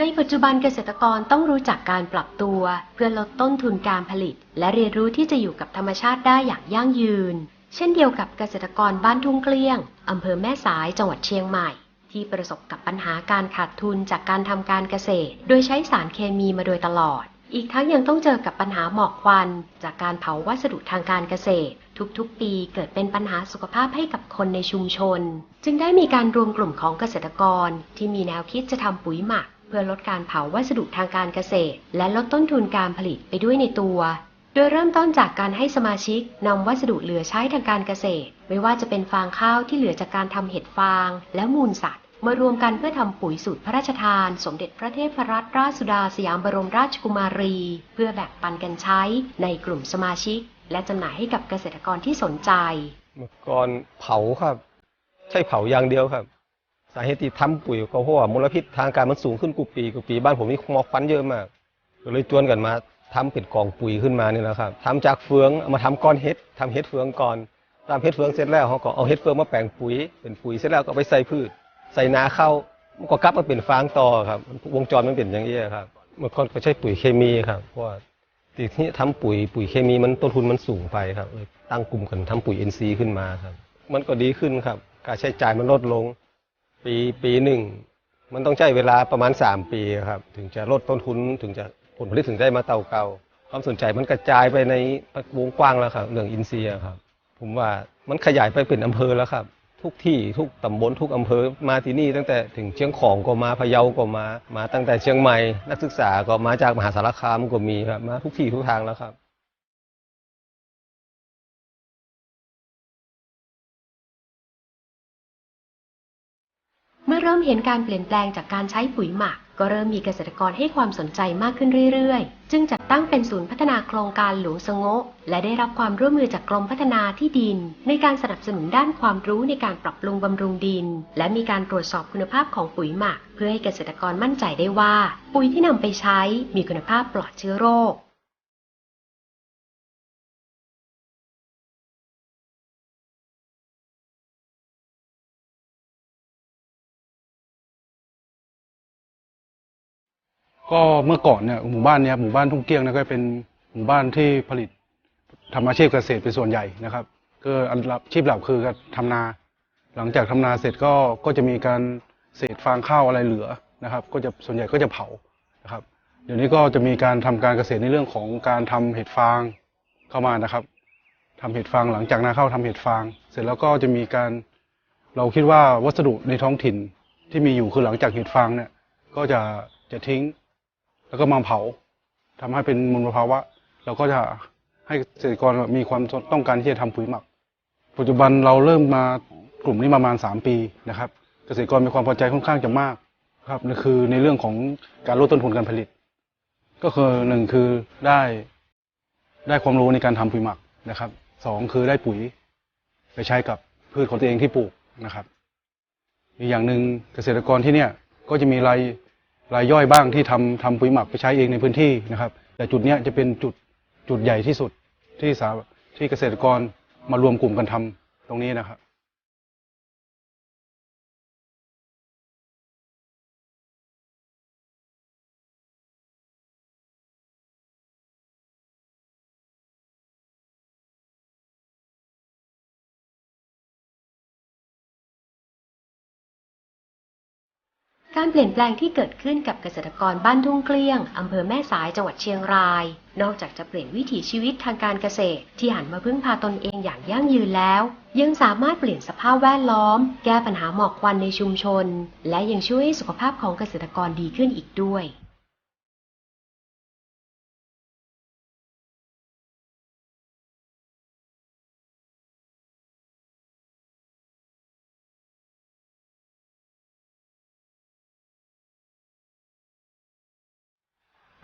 ในปัจจุบันเกษตรกรต้องรู้จักการปรับตัว เพื่อลดต้นทุนการผลิต และเรียนรู้ที่จะอยู่กับธรรมชาติได้อย่างยั่งยืน เช่นเดียวกับเกษตรกรบ้านทุ่งเกลี้ยงอำเภอแม่สายจังหวัดเชียงใหม่ ที่ประสบกับปัญหาการขาดทุนจากการทำการเกษตร โดยใช้สารเคมีมาโดยตลอด อีกทั้งยังต้องเจอกับปัญหาหมอกควัน จากการเผาวัสดุทางการเกษตร ทุกๆ ปีเกิดเป็นปัญหาสุขภาพให้กับคนในชุมชน จึงได้มีการรวมกลุ่มของเกษตรกร ที่มีแนวคิดจะทำปุ๋ยหมัก เพื่อลดการเผาวัสดุทางการเกษตร และลดต้นทุนการผลิตไปด้วยในตัว โดยเริ่มต้นจากการให้สมาชิกนำวัสดุเหลือใช้ทางการเกษตร ไม่ว่าจะเป็นฟางข้าวที่เหลือจากการทำเห็ดฟาง และมูลสัตว์มารวมกันเพื่อทำปุ๋ยสูตรพระราชทาน สมเด็จพระเทพรัตนราชสุดาสยามบรมราชกุมารี เพื่อแบ่งปันกันใช้ในกลุ่มสมาชิก และจำหน่ายให้กับเกษตรกรที่สนใจ เมื่อก่อนเผาครับ ใช่เผาอย่างเดียวครับ สาเหตุที่ทำปุ๋ยก็เพราะว่ามลพิษทางการมันสูงขึ้นกุปีกุปี บ้านผมนี่หมอกควันเยอะมากก็เลยจวนกันมาทำเป็นกองปุ๋ยขึ้นมานี่นะครับทำจากเฟืองเอามาทำก้อนเห็ดทำเห็ดเฟืองก่อนตามเห็ดเฟืองเสร็จแล้วเขาก็เอาเห็ดเฟืองมาแปลงปุ๋ยเป็นปุ๋ยเสร็จแล้วก็ไปใส่พืช ใส่นาเข้ามันก็กลับมาเป็นฟางต่อครับวงจรมันเป็นอย่างนี้ครับเมื่อก่อนก็ใช้ปุ๋ยเคมีครับเพราะว่าทีนี้ทำปุ๋ยปุ๋ยเคมีมันต้นทุนมันสูงไปครับเลยตั้งกลุ่มกันทำปุ๋ย NC ขึ้นมาครับ มันก็ดีขึ้นครับการใช้จ่ายมันลดลง ปีปีหนึ่ง มันต้องใช้เวลาประมาณ 3 ปีครับ ถึงจะลดต้นทุนถึงจะผลผลิตถึงได้มาเต่าเก่า ความสนใจมันกระจายไปในวงกว้างแล้วครับเรื่องอินเซียครับ ผมว่ามันขยายไปเป็นอำเภอแล้วครับ ทุกที่ทุกตำบลทุกอำเภอมาที่นี่ตั้งแต่ถึงเชียงของก็มาพะเยาก็มา มาตั้งแต่เชียงใหม่ นักศึกษาก็มาจากมหาสารคามก็มีครับมาทุกที่ทุกทางแล้วครับ ริ่มเห็นการเปลี่ยนแปลงจากการใช้ปุ๋ยหมัก ก็เริ่มมีเกษตรกรให้ความสนใจมากขึ้นเรื่อยๆ จึงจัดตั้งเป็นศูนย์พัฒนาโครงการหลวงสงะและได้รับความร่วมมือจากกรมพัฒนาที่ดิน ในการสนับสนุนด้านความรู้ในการปรับปรุงบำรุงดิน และมีการตรวจสอบคุณภาพของปุ๋ยหมัก เพื่อให้เกษตรกรมั่นใจได้ว่า ปุ๋ยที่นำไปใช้มีคุณภาพปลอดเชื้อโรค ก็เมื่อก่อนเนี่ยหมู่บ้านเนี้ยหมู่บ้านทุ่งเกี้ยงนยก็เป็นหมู่บ้านที่ผลิตทำอาชีพเกษตรเป็นส่วนใหญ่นะครับก็อันอาชีพหลักคือการทำนา หลังจากทำนาเสร็จก็ก็จะมีการเศษฟางข้าวอะไรเหลือนะครับ ก็จะส่วนใหญ่ก็จะเผานะครับ เดี๋ยวนี้ก็จะมีการทำการเกษตรในเรื่องของการทำเห็ดฟางเข้ามานะครับทำเห็ดฟางหลังจากนาข้าวทำเห็ดฟาง เสร็จแล้วก็จะมีการเราคิดว่าวัสดุในท้องถิ่นที่มีอยู่คือหลังจากเห็ดฟางเนี่ยก็จะจะทิ้ง แล้วก็มาเผาทำให้เป็นมลภาวะเราก็จะให้เกษตรกรมีความต้องการที่จะทำปุ๋ยหมัก ปัจจุบันเราเริ่มมากลุ่มนี้ประมาณ 3 ปีนะครับ เกษตรกรมีความพอใจค่อนข้างจะมากครับนั่นคือในเรื่องของการลดต้นทุนการผลิต ก็คือหนึ่งคือได้ได้ความรู้ในการทำปุ๋ยหมักนะครับสองคือได้ปุ๋ย ไปใช้กับพืชของตัวเองที่ปลูกนะครับ อีกอย่างหนึ่งเกษตรกรที่เนี่ยก็จะมีราย รายย่อยบ้างที่ทำทำปุ๋ยหมักไปใช้เองในพื้นที่นะครับ แต่จุดนี้จะเป็นจุดจุดใหญ่ที่สุดที่สาที่เกษตรกรมารวมกลุ่มกันทำตรงนี้นะครับ การเปลี่ยนแปลงที่เกิดขึ้นกับเกษตรกรบ้านทุ่งเกลี้ยง อำเภอแม่สายจังหวัดเชียงราย นอกจากจะเปลี่ยนวิถีชีวิตทางการเกษตร ที่หันมาพึ่งพาตนเองอย่างยั่งยืนแล้ว ยังสามารถเปลี่ยนสภาพแวดล้อม แก้ปัญหาหมอกควันในชุมชน และยังช่วยให้สุขภาพของเกษตรกรดีขึ้นอีกด้วย